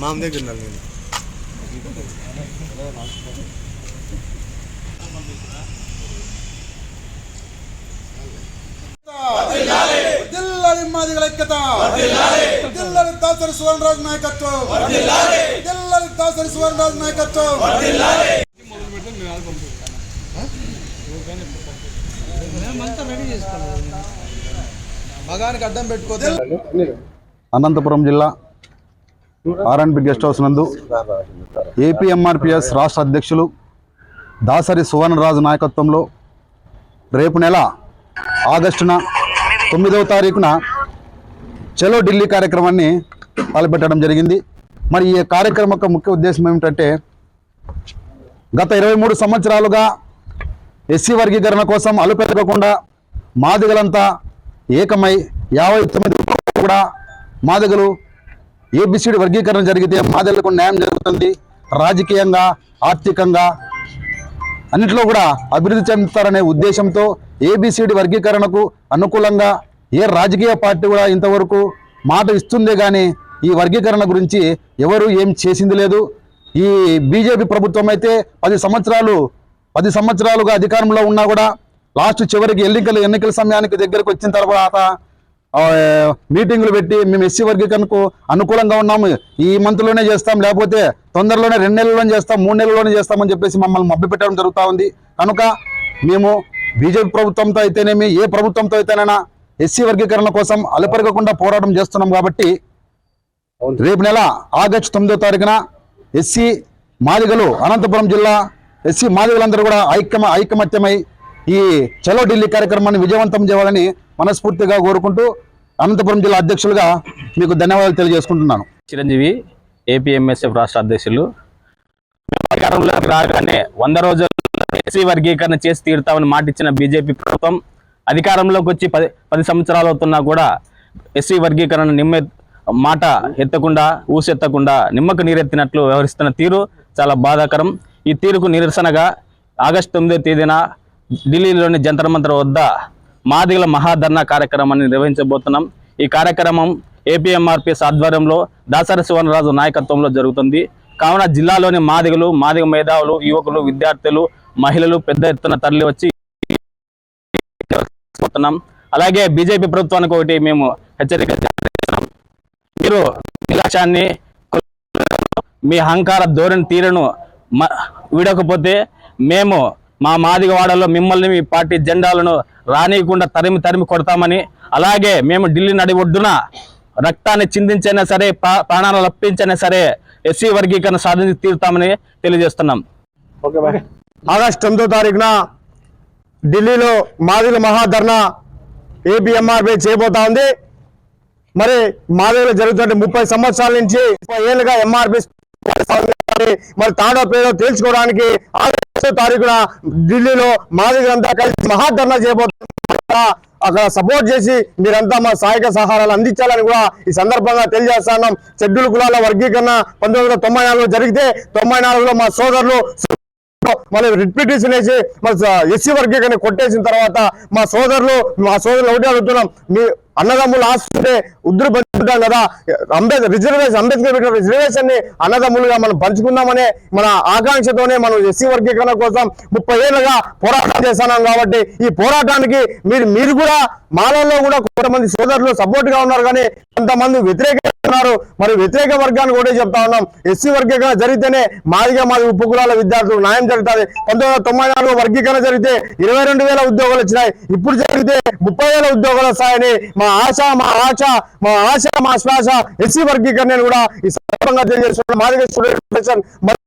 మామ దగ్గర ఉన్నాను నేను. జిల్లాలి మాదిగల ఐక్యత మగానికి అడ్డం అనంతపురం జిల్లా ఆర్ఎన్బి గెస్ట్ హౌస్ నందు ఏపీఎంఆర్పిఎస్ రాష్ట్ర అధ్యక్షులు దాసరి సువర్ణరాజు నాయకత్వంలో రేపు నెల ఆగస్టున తొమ్మిదవ తారీఖున చలో ఢిల్లీ కార్యక్రమాన్ని తలపెట్టడం జరిగింది. మరి ఈ కార్యక్రమం యొక్క ముఖ్య ఉద్దేశం ఏమిటంటే గత ఇరవై మూడు సంవత్సరాలుగా ఎస్సీ వర్గీకరణ కోసం అలుపెరగకుండా మాదిగలంతా ఏకమై యాభై తొమ్మిది కూడా మాదిగలు ఏబిసిడి వర్గీకరణ జరిగితే మాదలకు న్యాయం జరుగుతుంది. రాజకీయంగా ఆర్థికంగా అన్నింటిలో కూడా అభివృద్ధి చెందుతారనే ఉద్దేశంతో ఏబిసిడి వర్గీకరణకు అనుకూలంగా ఏ రాజకీయ పార్టీ కూడా ఇంతవరకు మాట ఇస్తుందే కానీ ఈ వర్గీకరణ గురించి ఎవరు ఏం చేసింది లేదు. ఈ బీజేపీ ప్రభుత్వం అయితే పది సంవత్సరాలు పది సంవత్సరాలుగా అధికారంలో ఉన్నా కూడా లాస్ట్ చివరికి ఎన్నికలు ఎన్నికల సమయానికి దగ్గరకు వచ్చిన తర్వాత మీటింగులు పెట్టి మేము ఎస్సీ వర్గీకరణకు అనుకూలంగా ఉన్నాము. ఈ మంత్లోనే చేస్తాం లేకపోతే తొందరలోనే రెండు నెలల్లోనే చేస్తాం మూడు నెలల్లోనే చేస్తామని చెప్పేసి మమ్మల్ని మభ్య పెట్టడం జరుగుతూ ఉంది. కనుక మేము బీజేపీ ప్రభుత్వంతో అయితేనేమి ఏ ప్రభుత్వంతో అయితేనైనా ఎస్సీ వర్గీకరణ కోసం అలపెరగకుండా పోరాటం చేస్తున్నాం కాబట్టి రేపు నెల ఆగస్టు తొమ్మిదో తారీఖున ఎస్సీ మాదిగలు అనంతపురం జిల్లా ఎస్సీ మాదిగలందరూ కూడా ఐక్యమ ఐకమత్యమై ఈ చలో ఢిల్లీ కార్యక్రమాన్ని విజయవంతం చేయాలని మనస్ఫూర్తిగా కోరుకుంటూ అనంతపురం జిల్లా అధ్యక్షులుగా మీకు ధన్యవాదాలు తెలియజేసుకుంటున్నాను. చిరంజీవి ఏపీఎంఎస్ఎఫ్ రాష్ట్ర అధ్యక్షులు. రాగానే వంద రోజుల ఎస్సీ వర్గీకరణ చేసి తీరుతామని మాటిచ్చిన బీజేపీ ప్రభుత్వం అధికారంలోకి వచ్చి పది పది సంవత్సరాలు అవుతున్నా కూడా ఎస్సీ వర్గీకరణ నిమ్మె మాట ఎత్తకుండా ఊసెత్తకుండా నిమ్మకు నీరెత్తినట్లు వ్యవహరిస్తున్న తీరు చాలా బాధాకరం. ఈ తీరుకు నిరసనగా ఆగస్టు తొమ్మిదో తేదీన ఢిల్లీలోని జంతర్ మంతర్ వద్ద మాదిగల మహాధర్నా కార్యక్రమాన్ని నిర్వహించబోతున్నాం. ఈ కార్యక్రమం ఏపీఎంఆర్పిఎస్ ఆధ్వర్యంలో దాసరి శివనరాజు నాయకత్వంలో జరుగుతుంది. కావున జిల్లాలోని మాదిగలు మాదిగ మేధావులు యువకులు విద్యార్థులు మహిళలు పెద్ద ఎత్తున తరలి వచ్చి అలాగే బీజేపీ ప్రభుత్వానికి ఒకటి మేము హెచ్చరిక మీరు నిర్లక్ష్యాన్ని మీ అహంకార ధోరణి తీరును మ- వీడకపోతే మేము మా మాదిగవాడలో మిమ్మల్ని మీ పార్టీ జెండాలను రానియకుండా తరిమి తరిమి కొడతామని. అలాగే మేము ఢిల్లీ నడి ఒడ్డున రక్తాన్ని చిందించైనా సరే ప్రా- ప్రాణాలు లప్పించైనా సరే ఎస్సీ వర్గీకరణ సాధించి తీరుతామని తెలియజేస్తున్నాం. ఆగస్టు తొమ్మిదో తారీఖున ఢిల్లీలో మాదిల మహాధర్నా ఏపీఎంఆర్పీ చేయబోతా ఉంది. మరి మాదిగలో జరుగుతున్న ముప్పై సంవత్సరాల నుంచి ముప్పై ఏళ్ళుగా ఎంఆర్పీ మరి తాడో పేడో తేల్చుకోవడానికి ఆగస్టు తారీఖున ఢిల్లీలో మాదిగలంతా కలిసి మహాధర్నా చేయబోతున్నారు. అక్కడ సపోర్ట్ చేసి మీరంతా మా సహాయక సహారాలు అందించాలని కూడా ఈ సందర్భంగా తెలియజేస్తున్నాం షెడ్యూల్ కులాల వర్గీకరణ పంతొమ్మిది వందల తొంభై నాలుగులో జరిగితే తొంభై నాలుగులో మా సోదరులు మన రిపిటేషన్ వేసి మన ఎస్సీ వర్గీకరణ కొట్టేసిన తర్వాత మా సోదరులు మా సోదరులు ఒకటే అడుగుతున్నాం. మీ అన్నదమ్ములు ఆస్తుంటే ఉద్దురు పంచుకుంటాం కదా. అంబేద్కర్ రిజర్వేషన్ అంబేద్కర్ పెట్టిన రిజర్వేషన్ని అన్నదమ్ములుగా మనం పంచుకుందామనే మన ఆకాంక్షతోనే మనం ఎస్సీ వర్గీకరణ కోసం ముప్పై ఏళ్ళుగా పోరాటం చేస్తున్నాం కాబట్టి ఈ పోరాటానికి మీరు మీరు కూడా మాలలో కూడా కొంతమంది సోదరులు సపోర్ట్గా ఉన్నారు కానీ కొంతమంది వ్యతిరేకంగా చెప్తున్నారు మరి వ్యతిరేక వర్గాన్ని కూడా చెప్తా ఉన్నాం. ఎస్సీ వర్గీకరణ జరిగితేనే మాదిగా మాది ఉప్పు కులాల న్యాయం జరుగుతుంది. పంతొమ్మిది వందల తొంభై నాలుగు వర్గీకరణ జరిగితే ఇరవై రెండు వేల ఉద్యోగాలు వచ్చినాయి. ఇప్పుడు జరిగితే ముప్పై వేల ఉద్యోగాలు వస్తాయని మా ఆశ మా ఆశ మా ఆశ మా శ్వాస. ఎస్సీ వర్గీకరణ కూడా ఈ సందర్భంగా తెలియజేస్తున్నాం. మాదిగా స్టూడెంట్ మరి